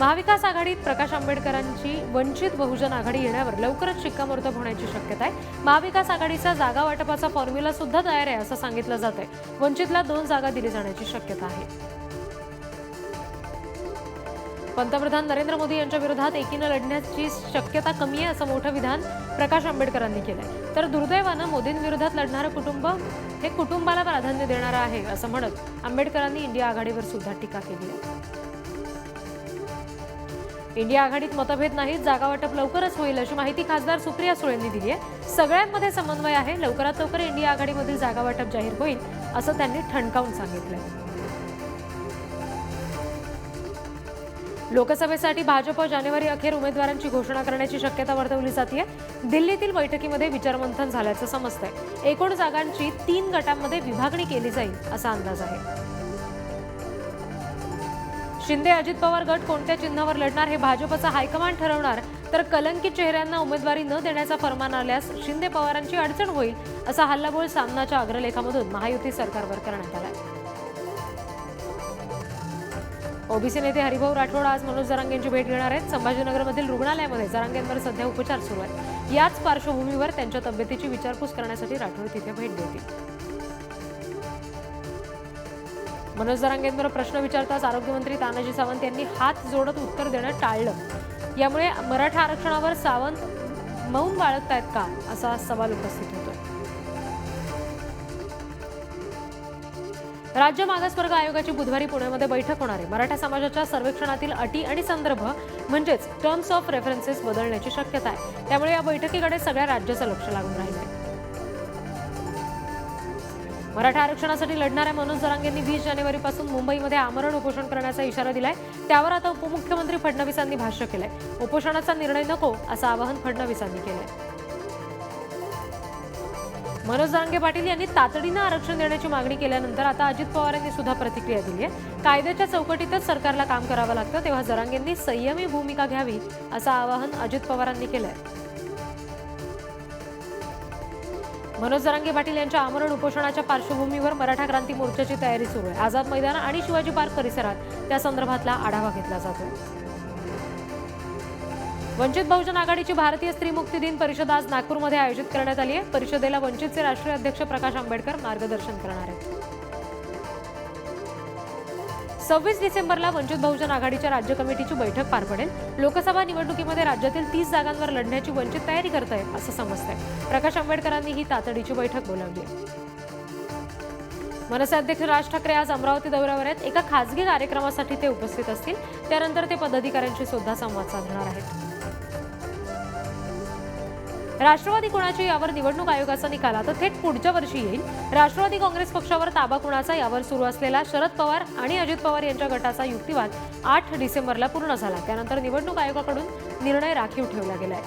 महाविकास आघाडीत प्रकाश आंबेडकरांची वंचित बहुजन आघाडी येण्यावर लवकरच शिक्कामोर्तब होण्याची शक्यता आहे. महाविकास आघाडीचा जागा वाटपाचा फॉर्म्युला सुद्धा तयार आहे असं सांगितलं जात आहे वंचितला दोन जागा दिली जाण्याची शक्यता आहे. पंतप्रधान नरेंद्र मोदी यांच्या विरोधात एकीनं लढण्याची शक्यता कमी आहे असं मोठं विधान प्रकाश आंबेडकरांनी केलंय. तर दुर्दैवानं मोदींविरोधात लढणारं कुटुंब हे कुटुंबाला प्राधान्य देणारं आहे असं म्हणत आंबेडकरांनी इंडिया आघाडीवर सुद्धा टीका केली आहे. इंडिया आघाडीत मतभेद नाहीत जागावाटप लवकरच होईल अशी माहिती खासदार सुप्रिया सुळेंनी दिली आहे. सगळ्यांमध्ये समन्वय आहे लवकरात लवकर इंडिया आघाडीमधील जागावाटप जाहीर होईल असं त्यांनी ठणकावून सांगितलं लोकसभेसाठी भाजप जानेवारी अखेर उमेदवारांची घोषणा करण्याची शक्यता वर्तवली जाते दिल्लीतील बैठकीमध्ये विचारमंथन झाल्याचं समजतंय. एकूण जागांची तीन गटांमध्ये विभागणी केली जाईल असा अंदाज आहे. शिंदे अजित पवार गट कोणत्या चिन्हावर लढणार हे भाजपचा हायकमांड ठरवणार? तर कलंकित चेहऱ्यांना उमेदवारी न देण्याचा फरमान आल्यास शिंदे पवारांची अडचण होईल असा हल्लाबोल सामनाच्या अग्रलेखामधून महायुती सरकारवर करण्यात आला ओबीसी नेते हरिभाऊ राठोड आज मनोज जरांगेंची भेट घेणार आहेत. संभाजीनगरमधील रुग्णालयामध्ये जरांगेंवर सध्या उपचार सुरू आहेत. याच पार्श्वभूमीवर त्यांच्या तब्येतीची विचारपूस करण्यासाठी राठोड तिथे भेट देतील. मनोज दरांगेंवर प्रश्न विचारताच आरोग्यमंत्री तानाजी सावंत यांनी हात जोडत उत्तर देणं टाळलं. यामुळे मराठा आरक्षणावर सावंत मौन बाळगतायत का असा सवाल उपस्थित होतो राज्य मागासवर्ग आयोगाची बुधवारी पुण्यामध्ये बैठक होणार आहे. मराठा समाजाच्या सर्वेक्षणातील अटी आणि संदर्भ म्हणजेच टर्म्स ऑफ रेफरन्सेस बदलण्याची शक्यता आहे. त्यामुळे या बैठकीकडे सगळ्या राज्याचं लक्ष लागून राहिलं. मराठा आरक्षणासाठी लढणाऱ्या मनोज जरांगेंनी वीस जानेवारीपासून मुंबईमध्ये आमरण उपोषण करण्याचा इशारा दिलाय. त्यावर आता उपमुख्यमंत्री फडणवीसांनी भाष्य केलंय. उपोषणाचा निर्णय नको असं आवाहन फडणवीसांनी केलंय. मनोज जरांगे पाटील यांनी तातडीनं आरक्षण देण्याची मागणी केल्यानंतर आता अजित पवार यांनी सुद्धा प्रतिक्रिया दिली आहे कायद्याच्या चौकटीतच सरकारला काम करावं लागतं तेव्हा जरांगेंनी संयमी भूमिका घ्यावी असं आवाहन अजित पवारांनी केलंय. मनोज जरांगे पाटील यांच्या आमरण उपोषणाच्या पार्श्वभूमीवर मराठा क्रांती मोर्चाची तयारी सुरू आहे. आझाद मैदान आणि शिवाजी पार्क परिसरात त्या संदर्भातला आढावा घेतला जातो. वंचित बहुजन आघाडीची भारतीय स्त्री मुक्ती दिन परिषद आज नागपूरमध्ये आयोजित करण्यात आली आहे. परिषदेला वंचितचे राष्ट्रीय अध्यक्ष प्रकाश आंबेडकर मार्गदर्शन करणार आहेत. सव्वीस डिसेंबरला वंचित बहुजन आघाडीच्या राज्य कमिटीची बैठक पार पडेल. लोकसभा निवडणुकीमध्ये राज्यातील तीस जागांवर लढण्याची वंचित तयारी करत आहे असं समजतंय. प्रकाश आंबेडकरांनी ही तातडीची बैठक बोलावली आहे. मनसे अध्यक्ष राज ठाकरे आज अमरावती दौऱ्यावर आहेत. एका खासगी कार्यक्रमासाठी ते उपस्थित असतील. त्यानंतर ते पदाधिकाऱ्यांशी सुद्धा संवाद साधणार आहेत. राष्ट्रवादी कुणाची यावर निवडणूक आयोगाचा निकाल? आता थेट पुढच्या वर्षी येईल. राष्ट्रवादी काँग्रेस पक्षावर ताबा कुणाचा यावर सुरू असलेला? शरद पवार आणि अजित पवार यांच्या गटाचा युक्तिवाद आठ डिसेंबरला पूर्ण झाला. त्यानंतर निवडणूक आयोगाकडून निर्णय राखीव ठेवला गेलाय.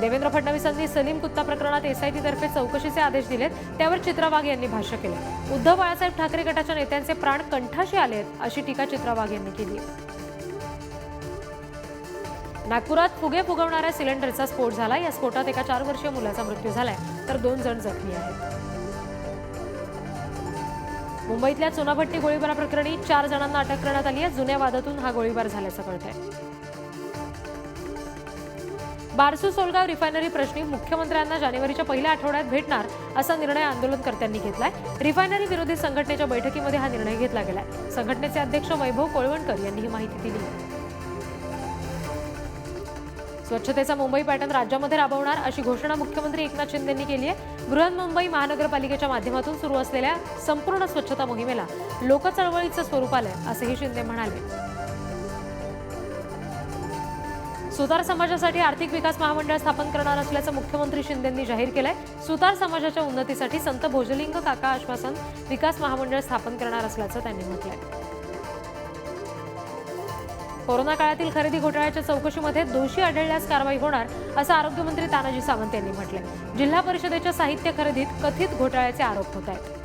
देवेंद्र फडणवीसांनी सलीम कुत्ता प्रकरणात एसआयटीतर्फे चौकशीचे आदेश दिलेत. त्यावर चित्रा वाघ यांनी भाष्य केलं. उद्धव बाळासाहेब ठाकरे गटाच्या नेत्यांचे प्राण कंठाशी आलेत अशी टीका चित्रा वाघ यांनी केली नागपुरात फुगे फुगवणाऱ्या सिलेंडरचा स्फोट झाला या स्फोटात एका चार वर्षीय मुलाचा मृत्यू झालाय. तर दोन जण जखमी आहेत. मुंबईतल्या चुनाभट्टी गोळीबाराप्रकरणी चार जणांना अटक करण्यात आली आहे. जुन्या वादातून हा गोळीबार झाल्याचं कळतंय. आहे बारसू सोलगाव रिफायनरी प्रश्नी मुख्यमंत्र्यांना जानेवारीच्या पहिल्या आठवड्यात भेटणार असा निर्णय आंदोलनकर्त्यांनी घेतलाय. रिफायनरी विरोधी संघटनेच्या बैठकीमध्ये हा निर्णय घेतला गेलाय. संघटनेचे अध्यक्ष वैभव कोळवणकर यांनी ही माहिती दिली. स्वच्छतेचा मुंबई पॅटर्न राज्यामध्ये राबवणार अशी घोषणा मुख्यमंत्री एकनाथ शिंदेंनी केली आहे. बृहन्मुंबई महानगरपालिकेच्या माध्यमातून सुरू असलेल्या संपूर्ण स्वच्छता मोहिमेला लोकचळवळीचं स्वरूप आलंय असंही शिंदे म्हणाले. सुतार समाजासाठी आर्थिक विकास महामंडळ स्थापन करणार असल्याचं मुख्यमंत्री शिंदेंनी जाहीर केलंय. सुतार समाजाच्या उन्नतीसाठी संत भोजलिंग काका आश्वासन विकास महामंडळ स्थापन करणार असल्याचं त्यांनी म्हटलंय. कोरोना काळातील खरेदी घोटाळ्याच्या चौकशीमध्ये दोषी आढळल्यास कारवाई होणार असं आरोग्यमंत्री तानाजी सावंत यांनी म्हटलंय. जिल्हा परिषदेच्या साहित्य खरेदीत कथित घोटाळ्याचे आरोप होत आहेत.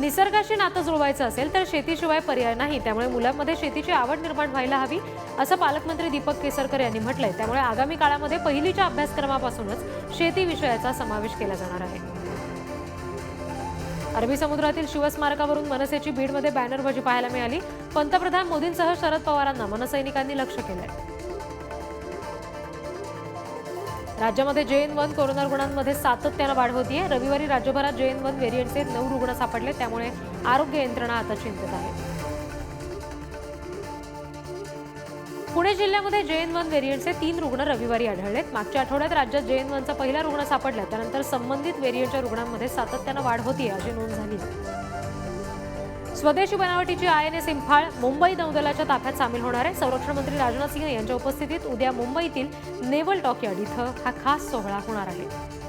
निसर्गाशी नातं जुळवायचं असेल तर शेतीशिवाय पर्याय नाही. त्यामुळे मुलांमध्ये शेतीची आवड निर्माण व्हायला हवी असं पालकमंत्री दीपक केसरकर यांनी म्हटलंय. त्यामुळे आगामी काळामध्ये पहिलीच्या अभ्यासक्रमापासूनच शेती विषयाचा समावेश केला जाणार आहे. अरबी समुद्रातील शिवस्मारकावरून मनसेची बीडमध्ये बॅनरबाजी पाहायला मिळाली. पंतप्रधान मोदींसह शरद पवारांना मनसैनिकांनी लक्ष केलंय. राज्यामध्ये जे एन वन कोरोना रुग्णांमध्ये सातत्यानं वाढ होतीये. रविवारी राज्यभरात जे एन वन व्हेरियंटचे नऊ रुग्ण सापडले. त्यामुळे आरोग्य यंत्रणा आता चिंतित आहे. पुणे जिल्ह्यामध्ये जे एन वन व्हेरियंटचे तीन रुग्ण रविवारी आढळलेत. मागच्या आठवड्यात राज्यात जे एन वनचा पहिला रुग्ण सापडला. त्यानंतर संबंधित व्हेरियंटच्या रुग्णांमध्ये सातत्यानं वाढ होती अशी नोंद झाली. स्वदेशी बनावटीची I N S Imphal Mumbai नौदलाच्या ताफ्यात सामील होणार आहे. संरक्षण मंत्री राजनाथ सिंह यांच्या उपस्थितीत उद्या मुंबईतील नेव्हल डॉकयार्ड इथं हा खास सोहळा होणार आहे.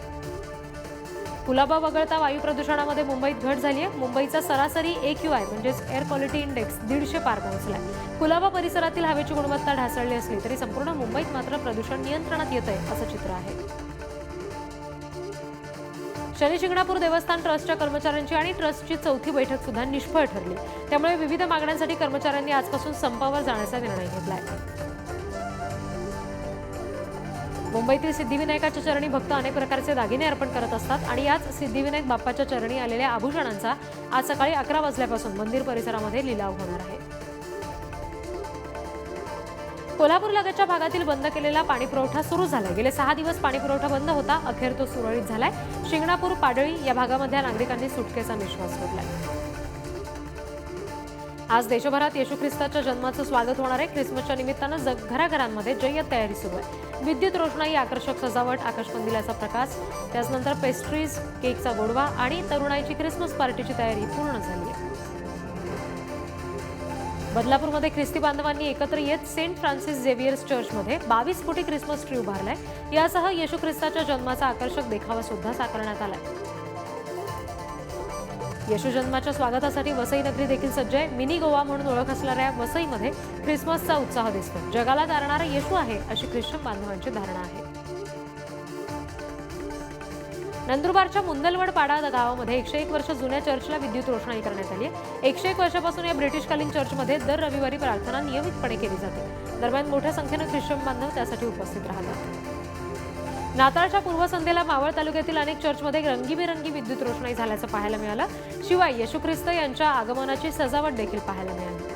कुलाबा वगळता वायू प्रदूषणामध्ये मुंबईत घट झाली आहे. मुंबईचा सरासरी ए क्यू आय म्हणजेच एअर क्वालिटी इंडेक्स दीडशे पार पोहोचलाय. कुलाबा परिसरातील हवेची गुणवत्ता ढासळली असली तरी संपूर्ण मुंबईत मात्र प्रदूषण नियंत्रणात येत आहे असं चित्र आहे. शनी शिंगणापूर देवस्थान ट्रस्टच्या कर्मचाऱ्यांची आणि ट्रस्टची चौथी बैठक सुद्धा निष्फळ ठरली. त्यामुळे विविध मागण्यांसाठी कर्मचाऱ्यांनी आजपासून संपावर जाण्याचा निर्णय घेतला आहे मुंबईतील सिद्धिविनायकाच्या चरणी भक्त अनेक प्रकारचे दागिने अर्पण करत असतात आणि याच सिद्धिविनायक बाप्पाच्या चरणी आलेल्या आभूषणांचा आज सकाळी अकरा वाजल्यापासून मंदिर परिसरामध्ये लिलाव होणार आहे. कोल्हापूर लगतच्या भागातील बंद केलेला पाणी पुरवठा सुरू झालाय. गेले सहा दिवस पाणी पुरवठा बंद होता. अखेर तो सुरळीत झालाय. शिंगणापूर पाडळी या भागामधल्या नागरिकांनी सुटकेचा निश्वास सोडलाय आज देशभरात येशू ख्रिस्ताच्या जन्माचं स्वागत होणार आहे. ख्रिसमसच्या निमित्तानं जग घराघरांमध्ये जय्यत तयारी सुरू आहे. विद्युत रोषणाई आकर्षक सजावट आकाशकंदिलाचा प्रकाश त्याचनंतर पेस्ट्रीज केकचा गोडवा आणि तरुणाईची ख्रिसमस पार्टीची तयारी पूर्ण झाली आहे. बदलापूरमध्ये ख्रिस्ती बांधवांनी एकत्र येत सेंट फ्रान्सिस झेवियर्स चर्चमध्ये बावीस फुटी ख्रिसमस ट्री उभारलाय. यासह येशू ख्रिस्ताच्या जन्माचा आकर्षक देखावा सुद्धा साकारण्यात आलाय. येशू जन्माच्या स्वागतासाठी वसई नगरी देखील सज्ज आहे. मिनी गोवा म्हणून ओळख असणाऱ्या वसईमध्ये ख्रिसमसचा उत्साह दिसतो जगाला तारणारा येशू आहे अशी ख्रिश्चन बांधवांची धारणा आहे. नंदुरबारच्या मुंदलवड पाडा गावामध्ये एकशे एक वर्ष जुन्या चर्चला विद्युत रोषणाई करण्यात आली आहे. एकशे एक वर्षापासून या ब्रिटिशकालीन चर्चमध्ये दर रविवारी प्रार्थना नियमितपणे केली जाते. दरम्यान मोठ्या संख्येनं ख्रिश्चन बांधव त्यासाठी उपस्थित राहतात. नाताळच्या पूर्वसंध्येला मावळ तालुक्यातील अनेक चर्चमध्ये रंगीबेरंगी विद्युत रोषणाई झाल्याचं पाहायला मिळालं. शिवाय येशू ख्रिस्त यांच्या आगमनाची सजावट देखील पाहायला मिळाली.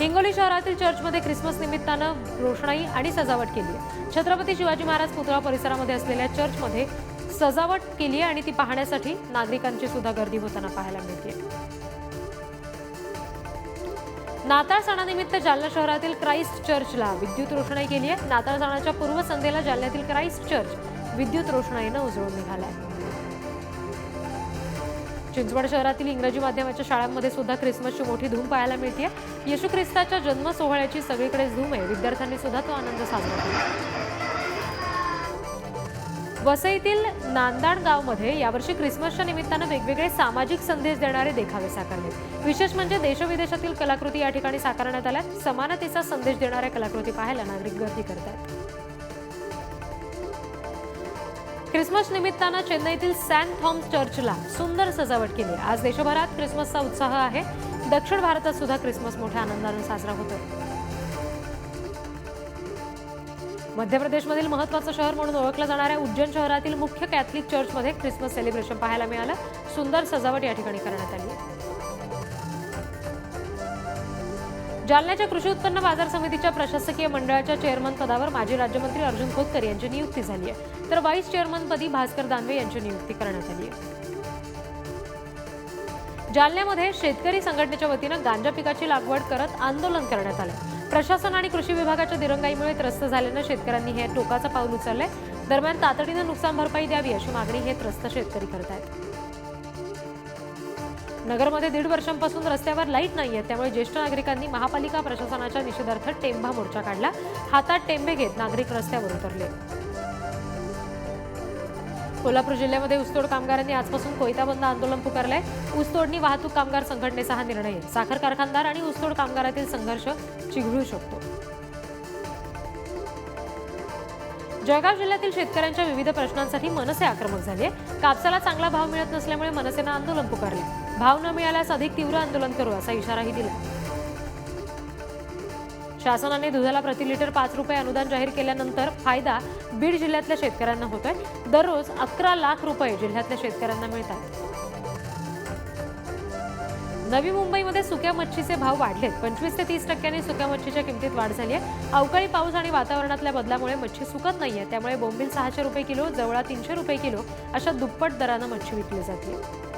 हिंगोली शहरातील चर्चमध्ये ख्रिसमस निमित्तानं रोषणाई आणि सजावट केली आहे. छत्रपती शिवाजी महाराज पुतळा परिसरामध्ये असलेल्या चर्चमध्ये सजावट केली आहे आणि ती पाहण्यासाठी नागरिकांची सुद्धा गर्दी होताना पाहायला मिळते. नाताळ सणानिमित्त जालना शहरातील क्राइस्ट चर्चला विद्युत रोषणाई केली आहे. नाताळ सणाच्या पूर्वसंध्येला जालन्यातील क्राइस्ट चर्च विद्युत रोषणाईनं उजळून निघालाय. चिंचवड शहरातील इंग्रजी माध्यमाच्या शाळांमध्ये सुद्धा ख्रिसमसची मोठी धूम पाहायला मिळते येशू ख्रिस्ताच्या जन्म सोहळ्याची सगळीकडेच धूम आहे. विद्यार्थ्यांनी सुद्धा तो आनंद साजरा केला. वसईतील नांदाण गावमध्ये यावर्षी ख्रिसमसच्या निमित्तानं वेगवेगळे सामाजिक संदेश देणारे देखावे साकारले. विशेष म्हणजे देशविदेशातील कलाकृती या ठिकाणी साकारण्यात आल्या. समानतेचा संदेश देणाऱ्या कलाकृती पाहायला नागरिक गर्दी करतात. ख्रिसमस निमित्तानं चेन्नईतील सॅन थॉम्स चर्चला सुंदर सजावट केली. आज देशभरात ख्रिसमसचा उत्साह आहे. दक्षिण भारतात सुद्धा ख्रिसमस मोठ्या आनंदानं साजरा होतो मध्य प्रदेशमधील महत्वाचं शहर म्हणून ओळखलं जाणाऱ्या उज्जैन शहरातील मुख्य कॅथलिक चर्चमध्ये ख्रिसमस सेलिब्रेशन पाहायला मिळालं. सुंदर सजावट या ठिकाणी करण्यात आली. जालन्याच्या कृषी उत्पन्न बाजार समितीच्या प्रशासकीय मंडळाच्या चेअरमन पदावर माजी राज्यमंत्री अर्जुन खोतकर यांची नियुक्ती झाली आहे. तर व्हाईस चेअरमनपदी भास्कर दानवे यांची नियुक्ती करण्यात आली आहे. जालन्यामध्ये शेतकरी संघटनेच्या वतीनं गांजा पिकाची लागवड करत आंदोलन करण्यात आलं. प्रशासन आणि कृषी विभागाच्या दिरंगाईमुळे त्रस्त झाल्यानं शेतकऱ्यांनी हे टोकाचं पाऊल उचललंय. दरम्यान तातडीनं नुकसान भरपाई द्यावी अशी मागणी हे त्रस्त शेतकरी करत आहेत नगरमध्ये दीड वर्षांपासून रस्त्यावर लाइट नाहीये त्यामुळे ज्येष्ठ नागरिकांनी महापालिका प्रशासनाच्या निषेधार्थ टेंभा मोर्चा काढला. हातात टेंबे घेत नागरिक रस्त्यावर उतरले. कोल्हापूर जिल्ह्यामध्ये ऊसतोड कामगारांनी आजपासून कोयता बंद आंदोलन पुकारलंय. ऊसतोडणी वाहतूक कामगार संघटनेचा हा निर्णय. आहे साखर कारखानदार आणि ऊसतोड कामगारातील संघर्ष चिघळू शकतो. जळगाव जिल्ह्यातील शेतकऱ्यांच्या विविध प्रश्नांसाठी मनसे आक्रमक झाले कापसाला चांगला भाव मिळत नसल्यामुळे मनसेनं आंदोलन पुकारले भाव न मिळाल्यास अधिक तीव्र आंदोलन करू असा इशाराही दिला शासनाने दुधाला प्रति लिटर पाच रुपये अनुदान जाहीर केल्यानंतर फायदा बीड जिल्ह्यातल्या शेतकऱ्यांना होतोय. दररोज अकरा लाख रुपये जिल्ह्यातल्या शेतकऱ्यांना मिळतात. नवी मुंबईमध्ये सुक्या मच्छीचे भाव वाढलेत. पंचवीस ते तीस टक्क्यांनी सुक्या मच्छीच्या किमतीत वाढ झाली आहे अवकाळी पाऊस आणि वातावरणातल्या बदलामुळे मच्छी सुकत नाहीये. त्यामुळे बोंबील सहाशे रुपये किलो जवळा तीनशे रुपये किलो अशा दुप्पट दरानं मच्छी विकली जाते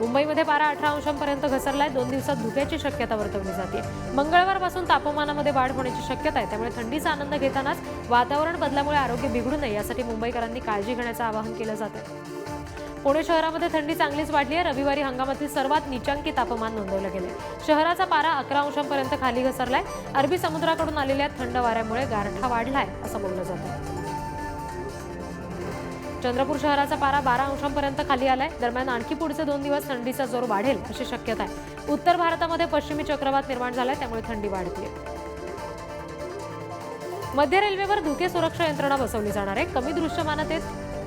मुंबईमध्ये पारा अठरा अंशांपर्यंत घसरलाय. दोन दिवसात धुक्याची शक्यता वर्तवली जाते मंगळवारपासून तापमानामध्ये वाढ होण्याची शक्यता आहे. त्यामुळे थंडीचा आनंद घेतानाच वातावरण बदलामुळे आरोग्य बिघडू नये यासाठी मुंबईकरांनी काळजी घेण्याचं आवाहन केलं जात आहे पुणे शहरामध्ये थंडी चांगलीच वाढली आहे. रविवारी हंगामातील सर्वात निचांकी तापमान नोंदवलं गेलं शहराचा पारा अकरा अंशांपर्यंत खाली घसरलाय. अरबी समुद्राकडून आलेल्या थंड वाऱ्यामुळे गारठा वाढलाय असं बोललं जातं चंद्रपूर शहराचा पारा बारा अंशांपर्यंत खाली आलाय. दरम्यान आणखी पुढचे दोन दिवस थंडीचा जोर वाढेल अशी शक्यता आहे. उत्तर भारतामध्ये पश्चिमी चक्रवात निर्माण झालाय त्यामुळे थंडी वाढते मध्य रेल्वेवर धुके सुरक्षा यंत्रणा बसवली जाणार आहे. कमी दृश्यमानतेत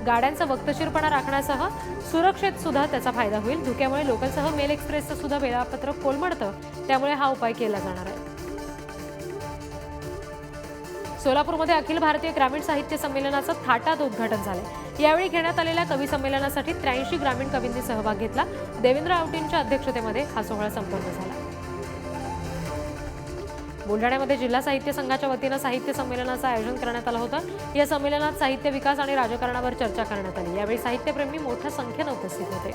गाड्यांचा वक्तशीरपणा राखण्यासह सुरक्षेत सुद्धा त्याचा फायदा होईल. धुक्यामुळे लोकलसह मेल एक्सप्रेसचं सुद्धा वेळापत्रक कोलमडतं. त्यामुळे हा उपाय केला जाणार आहे. सोलापूरमध्ये अखिल भारतीय ग्रामीण साहित्य संमेलनाचं थाटात उद्घाटन झालं. यावेळी घेण्यात आलेल्या कवी संमेलनासाठी त्र्याऐंशी ग्रामीण कवींनी सहभाग घेतला. देवेंद्र आवटींच्या अध्यक्षतेमध्ये हा सोहळा संपन्न झाला. बुलढाण्यामध्ये जिल्हा साहित्य संघाच्या वतीनं साहित्य संमेलनाचं आयोजन करण्यात आलं होतं. या संमेलनात साहित्य विकास आणि राजकारणावर चर्चा करण्यात आली. यावेळी साहित्यप्रेमी मोठ्या संख्येनं उपस्थित होते.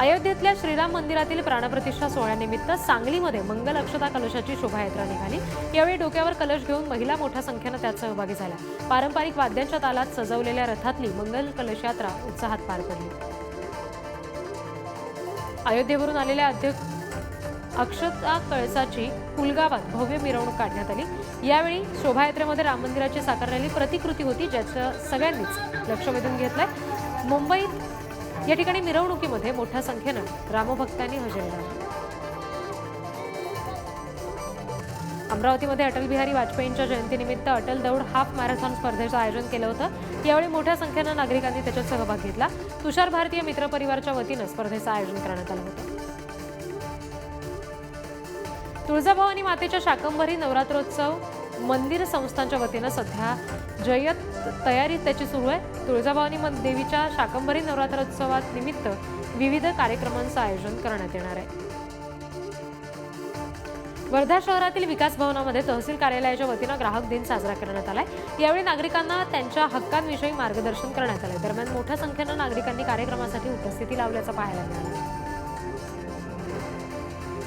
अयोध्येतल्या श्रीराम मंदिरातील प्राणप्रतिष्ठा सोहळ्यानिमित्त सांगलीमध्ये मंगल अक्षता कलशाची शोभायात्रा निघाली. यावेळी डोक्यावर कलश घेऊन महिला मोठ्या संख्येनं त्यात सहभागी झाल्या. पारंपरिक वाद्यांच्या तालात सजवलेल्या रथातली मंगल कलश यात्रा उत्साहात पार पडली. अयोध्येवरून आलेल्या अध्यक्ष अक्षता कळसाची कुलगावात भव्य मिरवणूक काढण्यात आली. यावेळी शोभायात्रेमध्ये राम मंदिराची साकारलेली प्रतिकृती होती ज्याचं सगळ्यांनीच लक्ष वेधून घेतलंय. मुंबईत या ठिकाणी मिरवणुकीमध्ये मोठ्या संख्येनं रामभक्तांनी हजेरी लावली. अमरावतीमध्ये अटल बिहारी वाजपेयींच्या जयंतीनिमित्त अटल दौड हाफ मॅरेथॉन स्पर्धेचं आयोजन केलं होतं. यावेळी मोठ्या संख्येनं नागरिकांनी त्याच्यात सहभाग घेतला. तुषार भारतीय मित्र परिवारच्या वतीनं स्पर्धेचं आयोजन करण्यात आलं होतं. तुळजाभवानी मातेच्या शाकंभरी नवरात्रोत्सव मंदिर संस्थांच्या वतीनं सध्या जय्यत तयारी त्याची सुरू आहे. तुळजाभवानी देवीच्या शाकंभरी नवरात्रोत्सवात निमित्त विविध कार्यक्रमांचं आयोजन करण्यात येणार आहे. वर्धा शहरातील विकास भवनामध्ये तहसील कार्यालयाच्या वतीनं ग्राहक दिन साजरा करण्यात आलाय. यावेळी नागरिकांना त्यांच्या हक्कांविषयी मार्गदर्शन करण्यात आलं दरम्यान मोठ्या संख्येनं नागरिकांनी कार्यक्रमासाठी उपस्थिती लावल्याचं पाहायला मिळालं.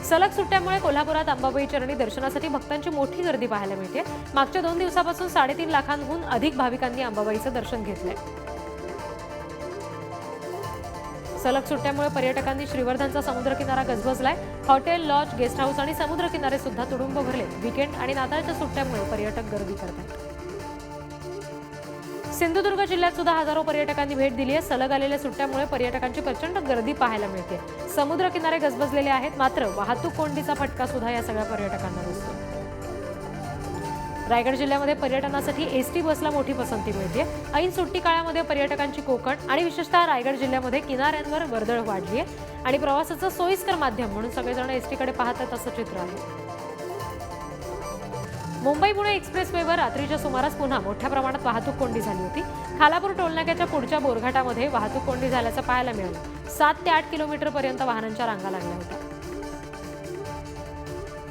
सलग सुट्ट्यामुळे कोल्हापुरात अंबाबाई चरणी दर्शनासाठी भक्तांची मोठी गर्दी पाहायला मिळते. मागच्या दोन दिवसापासून साडेतीन लाखांहून अधिक भाविकांनी अंबाबाईचं दर्शन घेतलंय. सलग सुट्ट्यामुळे पर्यटकांनी श्रीवर्धनचा समुद्रकिनारा गजबजलाय. हॉटेल लॉज गेस्ट हाऊस आणि समुद्रकिनारे सुद्धा तुडुंब भरले. विकेंड आणि नाताळच्या सुट्ट्यामुळे पर्यटक गर्दी करतात सिंधुदुर्ग जिल्ह्यात सुद्धा हजारो पर्यटकांनी भेट दिली आहे. सलग आलेल्या सुट्ट्यामुळे पर्यटकांची प्रचंड गर्दी पाहायला मिळते. समुद्र किनारे गजबजलेले आहेत. मात्र वाहतूक कोंडीचा फटका सुद्धा या सगळ्या पर्यटकांना दिसतो. रायगड जिल्ह्यामध्ये पर्यटनासाठी एस टी बसला मोठी पसंती मिळते. ऐन सुट्टी काळामध्ये पर्यटकांची कोकण आणि विशेषतः रायगड जिल्ह्यामध्ये किनाऱ्यांवर वर्दळ वाढली आहे. आणि प्रवासाचं सोयीस्कर माध्यम म्हणून सगळेजण एस टीकडे पाहतात असं चित्र आहे. मुंबई पुणे एक्सप्रेसवेवर रात्रीच्या सुमारास पुन्हा मोठ्या प्रमाणात वाहतूक कोंडी झाली होती. खालापूर टोलनाक्याच्या पुढच्या बोरघाटामध्ये वाहतूक कोंडी झाल्याचं पाहायला मिळालं. सात ते आठ किलोमीटर पर्यंत वाहनांच्या रांगा लागल्या होत्या.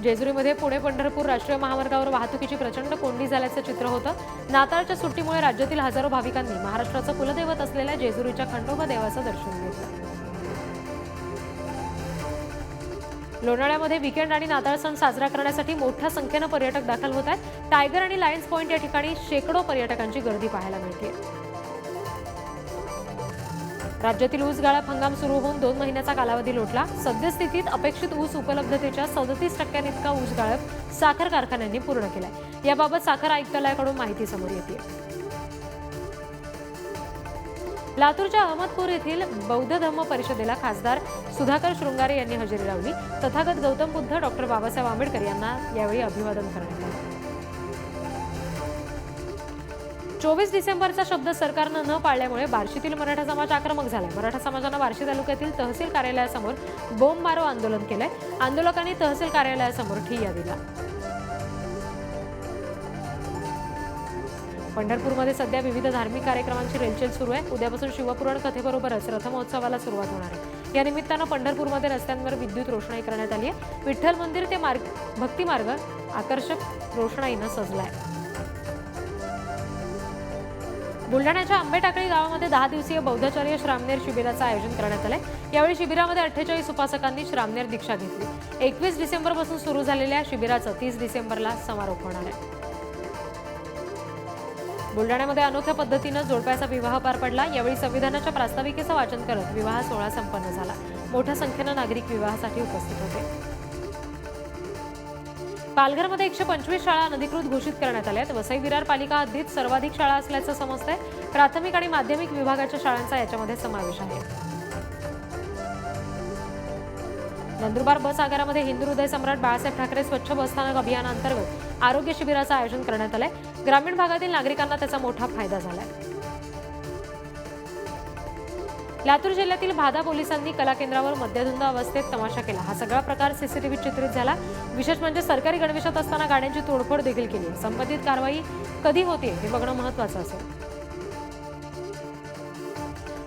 जेजुरीमध्ये पुणे पंढरपूर राष्ट्रीय महामार्गावर वाहतुकीची प्रचंड कोंडी झाल्याचं चित्र होतं. नाताळच्या सुट्टीमुळे राज्यातील हजारो भाविकांनी महाराष्ट्राचं कुलदैवत असलेल्या जेजुरीच्या खंडोबा देवाचं दर्शन घेतलं. लोणाळ्यामध्ये विकेंड आणि नाताळ सण साजरा करण्यासाठी मोठ्या संख्येनं पर्यटक दाखल होत आहेत. टायगर आणि लायन्स पॉईंट या ठिकाणी शेकडो पर्यटकांची गर्दी पाहायला मिळते. राज्यातील ऊस गाळप हंगाम सुरू होऊन दोन महिन्याचा कालावधी लोटला. सद्यस्थितीत अपेक्षित ऊस उपलब्धतेच्या सदतीस टक्क्यांइतका ऊस गाळप साखर कारखान्यांनी पूर्ण केलाय. याबाबत साखर आयुक्तालयाकडून माहिती समोर येते. लातूरच्या अहमदपूर येथील बौद्ध धम्म परिषदेला खासदार सुधाकर शृंगारे यांनी हजेरी लावली. तथागत गौतम बुद्ध डॉक्टर बाबासाहेब आंबेडकर यांना यावेळी अभिवादन करण्यात आलं. चोवीस डिसेंबरचा शब्द सरकारनं न पाळल्यामुळे बार्शीतील मराठा समाज आक्रमक झालाय. मराठा समाजानं बार्शी तालुक्यातील तहसील कार्यालयासमोर बोंबमारो आंदोलन केलंय. आंदोलकांनी तहसील कार्यालयासमोर ठिय्या दिला पंढरपूरमध्ये सध्या विविध धार्मिक कार्यक्रमांची रेलचेल सुरू आहे. उद्यापासून शिवपुराण कथेबरोबरच रथमहोत्सवाला सुरुवात होणार आहे. या निमित्तानं पंढरपूरमध्ये रस्त्यांवर विद्युत रोषणाई करण्यात आली आहे. विठ्ठल मंदिर ते मार्ग भक्तिमार्ग आकर्षक रोषणाईनं सजलाय. बुलढाण्याच्या आंबेटाकळी गावामध्ये दहा दिवसीय बौद्धाचार्य श्रामनेर शिबिराचं आयोजन करण्यात आलंय. यावेळी शिबिरामध्ये अठ्ठेचाळीस उपासकांनी श्रामनेर दीक्षा घेतली. एकवीस डिसेंबरपासून सुरू झालेल्या शिबिराचं तीस डिसेंबरला समारोप होणार आहे. बुलढाण्यामध्ये अनोख्या पद्धतीनं जोडप्याचा विवाह पार पडला. यावेळी संविधानाच्या प्रास्ताविकेचं वाचन करत विवाह सोहळा संपन्न झाला. मोठ्या संख्येनं नागरिक विवाहासाठी उपस्थित होते. पालघरमध्ये एकशे पंचवीस शाळा अनधिकृत घोषित करण्यात आल्या आहेत. वसई विरार पालिका हद्दीत सर्वाधिक शाळा असल्याचं समजतंय. प्राथमिक आणि माध्यमिक विभागाच्या शाळांचा याच्यामध्ये समावेश आहे. नंदुरबार बस आगारामध्ये हिंदू हृदय सम्राट बाळासाहेब ठाकरे स्वच्छ बसस्थानक अभियानांतर्गत आरोग्य शिबिराचं आयोजन करण्यात आलं आहे ग्रामीण भागातील नागरिकांना त्याचा मोठा फायदा झालाय. लातूर जिल्ह्यातील भादा पोलिसांनी कला केंद्रावर मद्यधुंद अवस्थेत तमाशा केला. हा सगळा प्रकार सीसीटीव्ही चित्रित झाला. विशेष म्हणजे सरकारी गणवेशात असताना गाड्यांची तोडफोड देखील केली. संबंधित कारवाई कधी होते हे बघणं महत्वाचं असेल.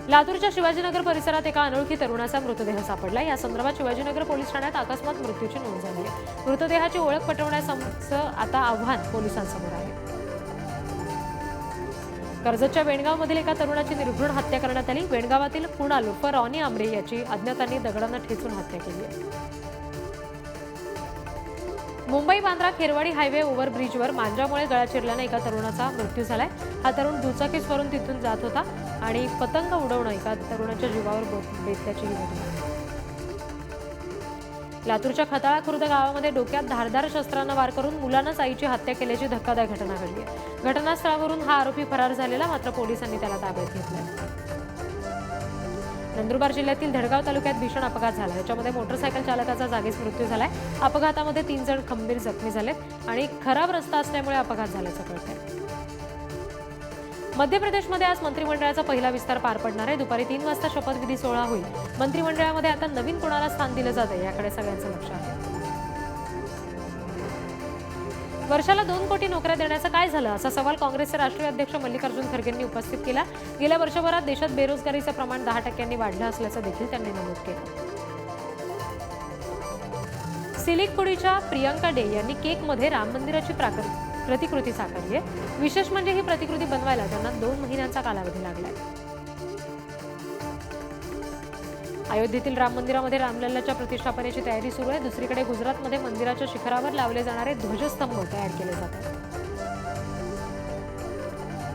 लातूरच्या शिवाजीनगर परिसरात एका अनोळखी तरुणाचा मृतदेह सापडला. या संदर्भात शिवाजीनगर पोलीस ठाण्यात अकस्मात मृत्यूची नोंद झाली आहे. मृतदेहाची ओळख पटवण्याचं आता आव्हान पोलिसांसमोर आहे. कर्जतच्या वेणगावमधील एका तरुणाची निर्घृण हत्या करण्यात आली. वेणगावातील कुणाल उर्फ रॉनी आमरे याची अज्ञातांनी दगडानं ठेचून हत्या केली आहे. मुंबई बांद्रा खेरवाडी हायवे ओव्हरब्रिजवर मांजामुळे गळा चिरल्यानं एका तरुणाचा मृत्यू झालाय. हा तरुण दुचाकीस्वरून तिथून जात होता आणि पतंग उडवणं एका तरुणाच्या जीवावर बो- बेतल्याची ही घटना. लातूरच्या खताळा खुर्द गावामध्ये डोक्यात धारदार शस्त्रानं वार करून मुलानंच आईची हत्या केल्याची धक्कादायक घटना घडली आहे. घटनास्थळावरून हा आरोपी फरार झालेला मात्र पोलिसांनी त्याला ताब्यात घेतलाय. नंदुरबार जिल्ह्यातील धडगाव तालुक्यात भीषण अपघात झाला. याच्यामध्ये मोटरसायकल चालकाचा जागीच मृत्यू झालाय. अपघातामध्ये तीन जण खंबीर जखमी झालेत आणि खराब रस्ता असल्यामुळे अपघात झाल्याचं कळतंय. मध्य प्रदेशमध्ये आज मंत्रिमंडळाचा पहिला विस्तार पार पडणार आहे. दुपारी तीन वाजता शपथविधी सोहळा होईल. मंत्रिमंडळामध्ये आता नवीन कोणाला स्थान दिलं जातं याकडे सगळ्यांचं लक्ष आहे. वर्षाला दोन कोटी नोकऱ्या देण्याचं काय झालं? असा सवाल काँग्रेसचे राष्ट्रीय अध्यक्ष मल्लिकार्जुन खरगेंनी उपस्थित केला. गेल्या वर्षभरात देशात बेरोजगारीचं प्रमाण दहा टक्क्यांनी वाढलं असल्याचं देखील त्यांनी नमूद केलं. सिलिकपुडीच्या प्रियंका डे यांनी केकमध्ये राम मंदिराची प्राकृतिक प्रतिकृती साकारली आहे. विशेष म्हणजे ही प्रतिकृती बनवायला त्यांना दोन महिन्यांचा कालावधी लागलाय अयोध्येतील राम मंदिरामध्ये रामलल्लाच्या प्रतिष्ठापनेची तयारी सुरू आहे. दुसरीकडे गुजरातमध्ये मंदिराच्या शिखरावर लावले जाणारे ध्वजस्तंभ तयार केले जातात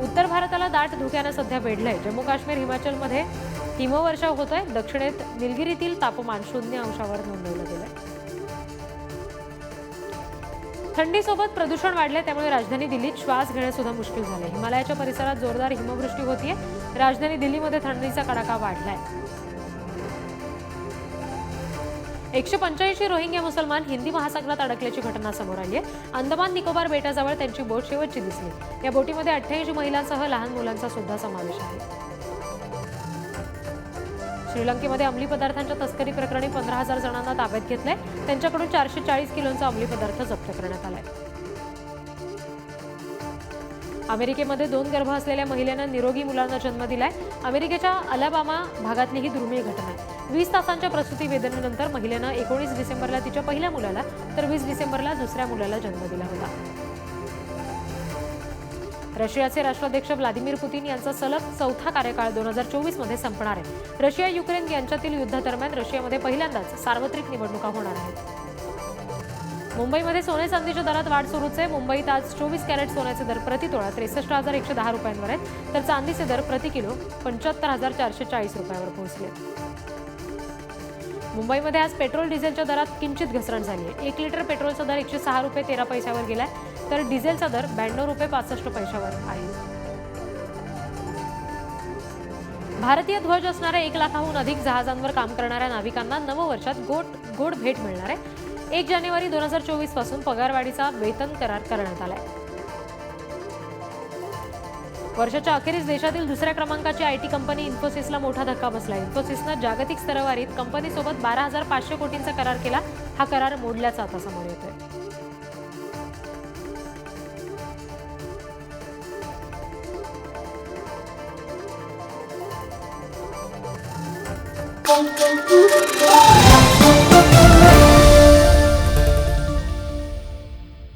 उत्तर भारताला दाट धुक्यानं सध्या वेढलंय. जम्मू काश्मीर हिमाचलमध्ये हिमवर्षाव आहे दक्षिणेत निलगिरीतील तापमान शून्य अंशावर नोंदवलं गेलंय. थंडीसोबत प्रदूषण वाढले त्यामुळे राजधानी दिल्लीत श्वास घेणे सुद्धा मुश्किल झाले हिमालयाच्या परिसरात जोरदार हिमवृष्टी होतीये. राजधानी दिल्लीमध्ये थंडीचा कडाका वाढलाय. एकशे पंच्याऐंशी रोहिंग्या मुसलमान हिंदी महासागरात अडकल्याची घटना समोर आली आहे. अंदमान निकोबार बेटाजवळ त्यांची बोट शेवटची दिसली. या बोटीमध्ये अठ्ठ्याऐंशी महिलांसह लहान मुलांचा सुद्धा समावेश आहे. श्रीलंकेमध्ये अंमली पदार्थांच्या तस्करी प्रकरणी पंधरा हजार जणांना ताब्यात घेतलंय. त्यांच्याकडून चारशे चाळीस किलोंचा अंमली पदार्थ जप्त करण्यात आलाय. अमेरिकेमध्ये दोन गर्भ असलेल्या महिलेनं निरोगी मुलांना जन्म दिलाय. अमेरिकेच्या अलाबामा भागातली ही दुर्मिळ घटना आहे. वीस तासांच्या प्रसूती वेदनेनंतर महिलेनं एकोणीस डिसेंबरला तिच्या पहिल्या मुलाला तर वीस डिसेंबरला दुसऱ्या मुलाला जन्म दिला होता. रशियाचे राष्ट्राध्यक्ष व्लादिमीर पुतीन यांचा सलग चौथा कार्यकाळ दोन हजार चोवीसमध्ये संपणार आहे. रशिया युक्रेन यांच्यातील युद्धादरम्यान रशियामध्ये पहिल्यांदाच सार्वत्रिक निवडणुका होणार आहेत. मुंबईमध्ये सोने चांदीच्या दरात वाढ सुरूच आहे. मुंबईत आज चोवीस कॅरेट सोन्याचे दर प्रति तोळा त्रेसष्ट हजार एकशे दहा रुपयांवर आहेत. तर चांदीचे दर प्रति किलो पंच्याहत्तर हजार चारशे चाळीस रुपयावर पोहोचले मुंबईमध्ये आज पेट्रोल डिझेलच्या दरात किंचित घसरण झाली आहे. एक लिटर पेट्रोलचा दर एकशे सहा रुपये तेरा पैशावर गेलाय. तर डिझेलचा दर ब्याण्णव रुपये पासष्ट पैशावर आहे. भारतीय ध्वज असणाऱ्या एक लाखाहून अधिक जहाजांवर काम करणाऱ्या नाविकांना नववर्षात गोट गोड भेट मिळणार आहे. एक जानेवारी दोन हजार चोवीसपासून पगारवाढीचा वेतन करार करण्यात आलाय. वर्षाच्या अखेरीस देशातील दुसऱ्या क्रमांकाची आय टी कंपनी इन्फोसिसला मोठा धक्का बसला. इन्फोसिसनं जागतिक स्तरवारीत कंपनीसोबत बारा हजार पाचशे कोटींचा करार केला. हा करार मोडल्याचा आता समोर येतोय.